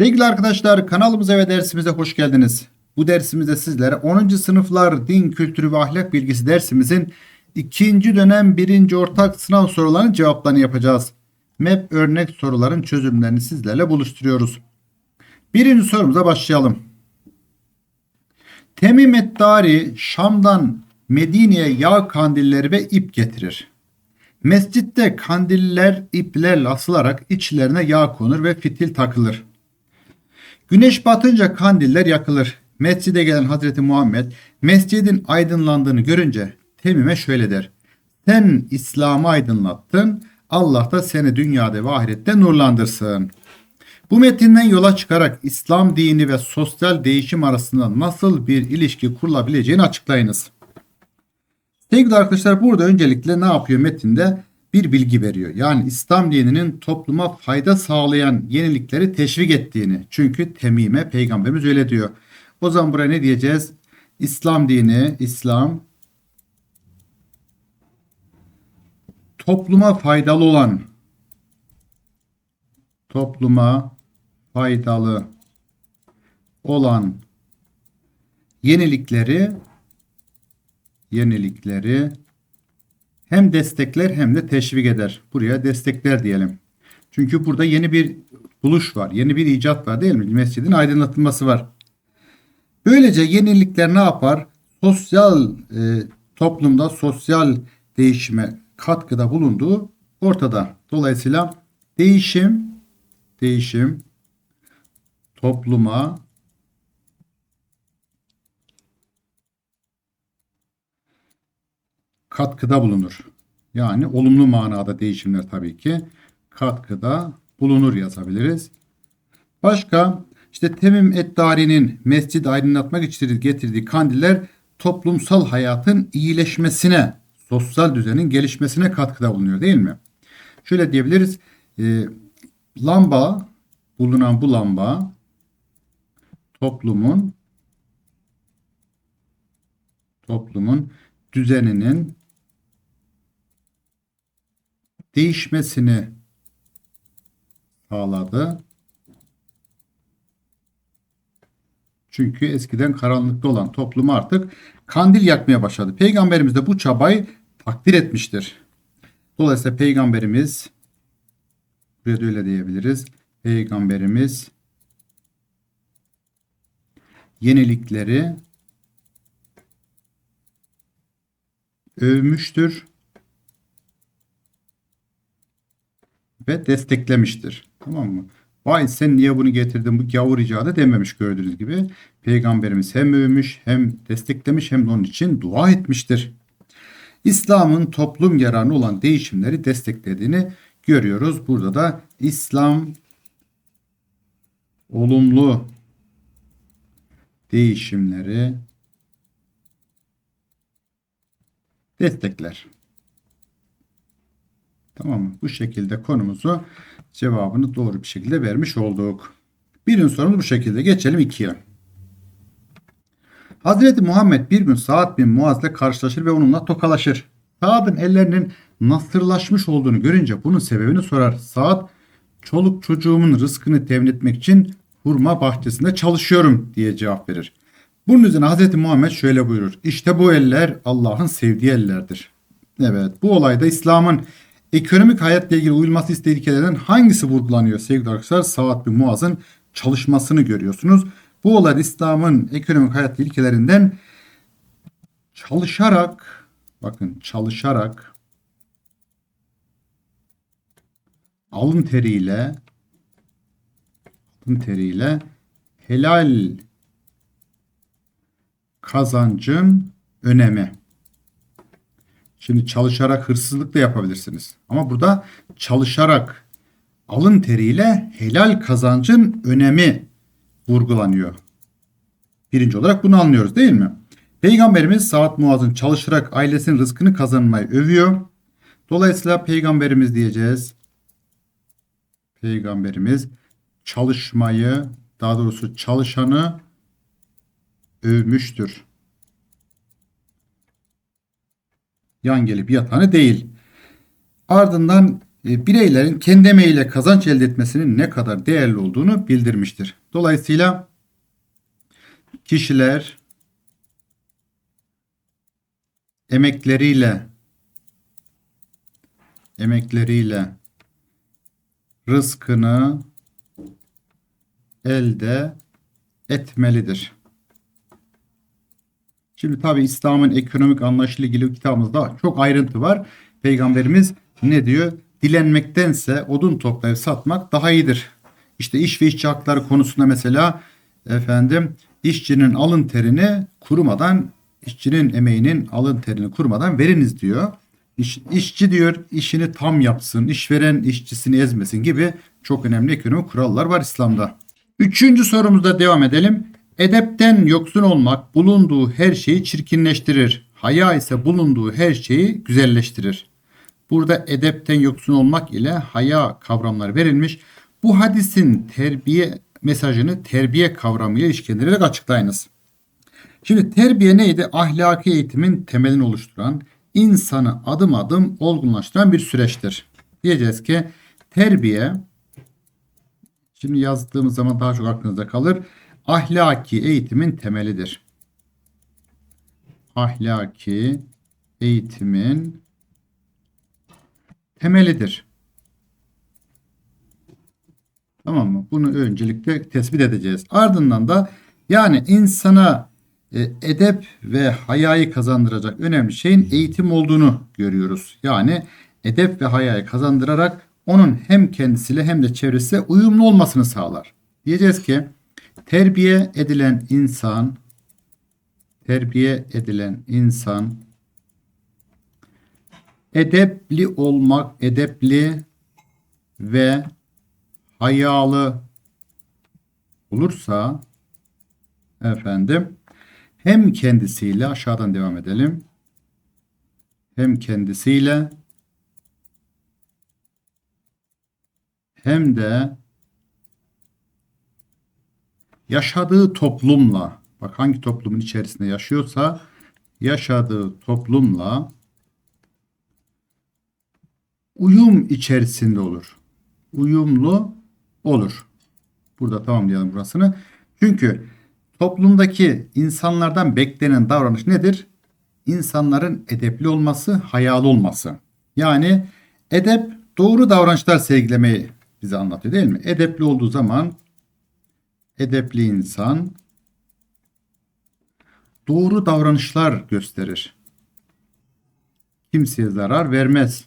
Sevgili arkadaşlar kanalımıza ve dersimize hoş geldiniz. Bu dersimizde sizlere 10. sınıflar din kültürü ve ahlak bilgisi dersimizin ikinci dönem birinci ortak sınav sorularının cevaplarını yapacağız. MEP örnek soruların çözümlerini sizlerle buluşturuyoruz. Birinci sorumuza başlayalım. Temim Eddari Şam'dan Medine'ye yağ kandilleri ve ip getirir. Mescitte kandiller iplerle asılarak içlerine yağ konur ve fitil takılır. Güneş batınca kandiller yakılır. Mescide gelen Hazreti Muhammed mescidin aydınlandığını görünce Temim'e şöyle der. Sen İslam'ı aydınlattın. Allah da seni dünyada ve ahirette nurlandırsın. Bu metinden yola çıkarak İslam dini ve sosyal değişim arasında nasıl bir ilişki kurulabileceğini açıklayınız. Sevgili arkadaşlar burada öncelikle ne yapıyor metinde? Bir bilgi veriyor. Yani İslam dininin topluma fayda sağlayan yenilikleri teşvik ettiğini. Çünkü temime peygamberimiz öyle diyor. O zaman buraya ne diyeceğiz? İslam dini, İslam topluma faydalı olan topluma faydalı olan yenilikleri yenilikleri hem destekler hem de teşvik eder. Buraya destekler diyelim. Çünkü burada yeni bir buluş var. Yeni bir icat var değil mi? Mescidin aydınlatılması var. Böylece yenilikler ne yapar? Sosyal e, toplumda sosyal değişime katkıda bulunduğu ortada. Dolayısıyla değişim değişim topluma katkıda bulunur. Yani olumlu manada değişimler tabii ki katkıda bulunur yazabiliriz. Başka işte Temim Eddari'nin mescid aydınlatmak için getirdiği kandiller toplumsal hayatın iyileşmesine, sosyal düzenin gelişmesine katkıda bulunuyor değil mi? Şöyle diyebiliriz. E, lamba bulunan bu lamba toplumun toplumun düzeninin değişmesini sağladı. Çünkü eskiden karanlıkta olan toplum artık kandil yakmaya başladı. Peygamberimiz de bu çabayı takdir etmiştir. Dolayısıyla peygamberimiz buraya da öyle diyebiliriz. Peygamberimiz yenilikleri övmüştür ve desteklemiştir. Tamam mı? Vay sen niye bunu getirdin bu gavur icadı dememiş gördüğünüz gibi. Peygamberimiz hem övmüş hem desteklemiş hem de onun için dua etmiştir. İslam'ın toplum yararına olan değişimleri desteklediğini görüyoruz. Burada da İslam olumlu değişimleri destekler. Tamam mı? Bu şekilde konumuzu cevabını doğru bir şekilde vermiş olduk. Birinci sorumuz bu şekilde. Geçelim ikiye. Hazreti Muhammed bir gün Sa'd bin Muaz'la karşılaşır ve onunla tokalaşır. Sa'd'ın ellerinin nasırlaşmış olduğunu görünce bunun sebebini sorar. Sa'd çoluk çocuğumun rızkını temin etmek için hurma bahçesinde çalışıyorum diye cevap verir. Bunun üzerine Hazreti Muhammed şöyle buyurur. İşte bu eller Allah'ın sevdiği ellerdir. Evet bu olayda İslam'ın ekonomik hayatla ilgili uyulması istediği ilkelerden hangisi vurgulanıyor sevgili arkadaşlar? Sa'd bin Muaz'ın çalışmasını görüyorsunuz. Bu olay İslam'ın ekonomik hayat ilkelerinden çalışarak bakın çalışarak alın teriyle alın teriyle helal kazancın önemi. Şimdi çalışarak hırsızlık da yapabilirsiniz. Ama burada çalışarak alın teriyle helal kazancın önemi vurgulanıyor. Birinci olarak bunu anlıyoruz değil mi? Peygamberimiz Sa'd Muaz'ın çalışarak ailesinin rızkını kazanmayı övüyor. Dolayısıyla peygamberimiz diyeceğiz. Peygamberimiz çalışmayı daha doğrusu çalışanı övmüştür. Yan gelip yatanı değil. Ardından e, bireylerin kendi emeğiyle kazanç elde etmesinin ne kadar değerli olduğunu bildirmiştir. Dolayısıyla kişiler emekleriyle emekleriyle rızkını elde etmelidir. Şimdi tabi İslam'ın ekonomik anlayışıyla ilgili kitabımızda çok ayrıntı var. Peygamberimiz ne diyor? Dilenmektense odun toplayıp satmak daha iyidir. İşte iş ve işçi hakları konusunda mesela efendim işçinin alın terini kurumadan işçinin emeğinin alın terini kurumadan veriniz diyor. İş, işçi diyor işini tam yapsın, işveren işçisini ezmesin gibi çok önemli ekonomik kurallar var İslam'da. Üçüncü sorumuzda devam edelim. Edepten yoksun olmak bulunduğu her şeyi çirkinleştirir. Haya ise bulunduğu her şeyi güzelleştirir. Burada edepten yoksun olmak ile haya kavramları verilmiş. Bu hadisin terbiye mesajını terbiye kavramıyla ilişkilendirerek açıklayınız. Şimdi terbiye neydi? Ahlaki eğitimin temelini oluşturan, insanı adım adım olgunlaştıran bir süreçtir. Diyeceğiz ki terbiye şimdi yazdığımız zaman daha çok aklınızda kalır. Ahlaki eğitimin temelidir. Ahlaki eğitimin temelidir. Tamam mı? Bunu öncelikle tespit edeceğiz. Ardından da yani insana e, edep ve hayayı kazandıracak önemli şeyin eğitim olduğunu görüyoruz. Yani edep ve hayayı kazandırarak onun hem kendisiyle hem de çevresiyle uyumlu olmasını sağlar. Diyeceğiz ki terbiye edilen insan terbiye edilen insan edepli olmak, edepli ve hayalı olursa efendim hem kendisiyle aşağıdan devam edelim. Hem kendisiyle hem de yaşadığı toplumla bak hangi toplumun içerisinde yaşıyorsa yaşadığı toplumla uyum içerisinde olur. Uyumlu olur. Burada tamamlayalım burasını. Çünkü toplumdaki insanlardan beklenen davranış nedir? İnsanların edepli olması, hayalı olması. Yani edep doğru davranışlar sergilemeyi bize anlatıyor değil mi? Edepli olduğu zaman edepli insan doğru davranışlar gösterir. Kimseye zarar vermez.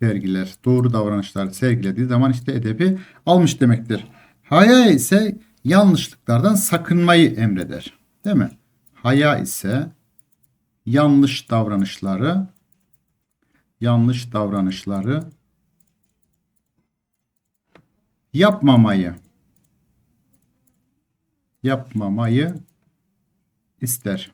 Sergiler, doğru davranışlar sergilediği zaman işte edebi almış demektir. Haya ise yanlışlıklardan sakınmayı emreder. Değil mi? Haya ise yanlış davranışları yanlış davranışları yapmamayı yapmamayı ister.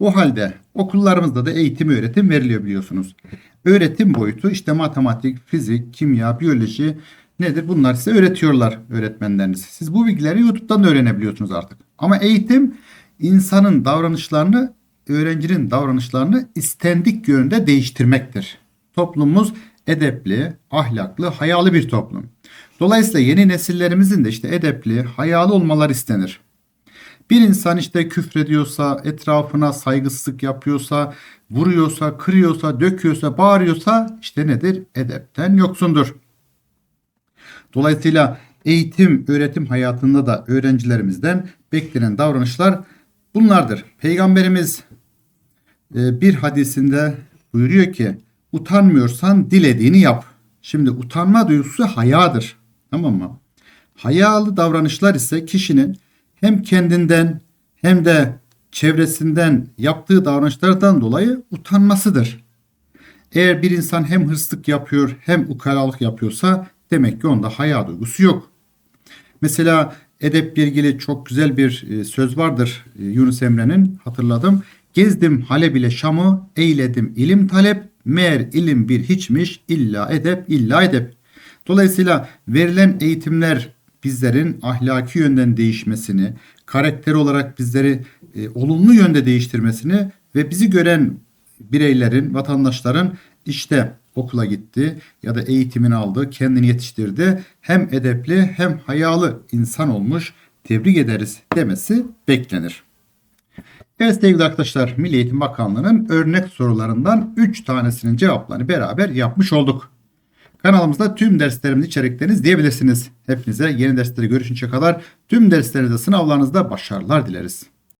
O halde okullarımızda da eğitim öğretim veriliyor biliyorsunuz. Öğretim boyutu işte matematik, fizik, kimya, biyoloji nedir? Bunlar size öğretiyorlar öğretmenleriniz. Siz bu bilgileri YouTube'dan da öğrenebiliyorsunuz artık. Ama eğitim insanın davranışlarını, öğrencinin davranışlarını istendik yönde değiştirmektir. Toplumumuz edepli, ahlaklı, hayalı bir toplum. Dolayısıyla yeni nesillerimizin de işte edepli, hayalı olmalar istenir. Bir insan işte küfrediyorsa, etrafına saygısızlık yapıyorsa, vuruyorsa, kırıyorsa, döküyorsa, bağırıyorsa işte nedir? Edepten yoksundur. Dolayısıyla eğitim, öğretim hayatında da öğrencilerimizden beklenen davranışlar bunlardır. Peygamberimiz e, bir hadisinde buyuruyor ki utanmıyorsan dilediğini yap. Şimdi utanma duygusu hayadır. Tamam mı? Hayalı davranışlar ise kişinin hem kendinden hem de çevresinden yaptığı davranışlardan dolayı utanmasıdır. Eğer bir insan hem hırsızlık yapıyor hem ukalalık yapıyorsa demek ki onda haya duygusu yok. Mesela edeple ilgili çok güzel bir e, söz vardır e, Yunus Emre'nin hatırladım. Gezdim Halep ile Şam'ı eyledim ilim talep meğer ilim bir hiçmiş illa edep illa edep. Dolayısıyla verilen eğitimler bizlerin ahlaki yönden değişmesini, karakter olarak bizleri e, olumlu yönde değiştirmesini ve bizi gören bireylerin, vatandaşların işte okula gitti ya da eğitimini aldı, kendini yetiştirdi. Hem edepli hem hayalı insan olmuş. Tebrik ederiz demesi beklenir. Evet sevgili arkadaşlar Milli Eğitim Bakanlığı'nın örnek sorularından 3 tanesinin cevaplarını beraber yapmış olduk. Kanalımızda tüm derslerimin içeriklerini izleyebilirsiniz. Hepinize yeni derslere görüşünce kadar tüm derslerinizde sınavlarınızda başarılar dileriz.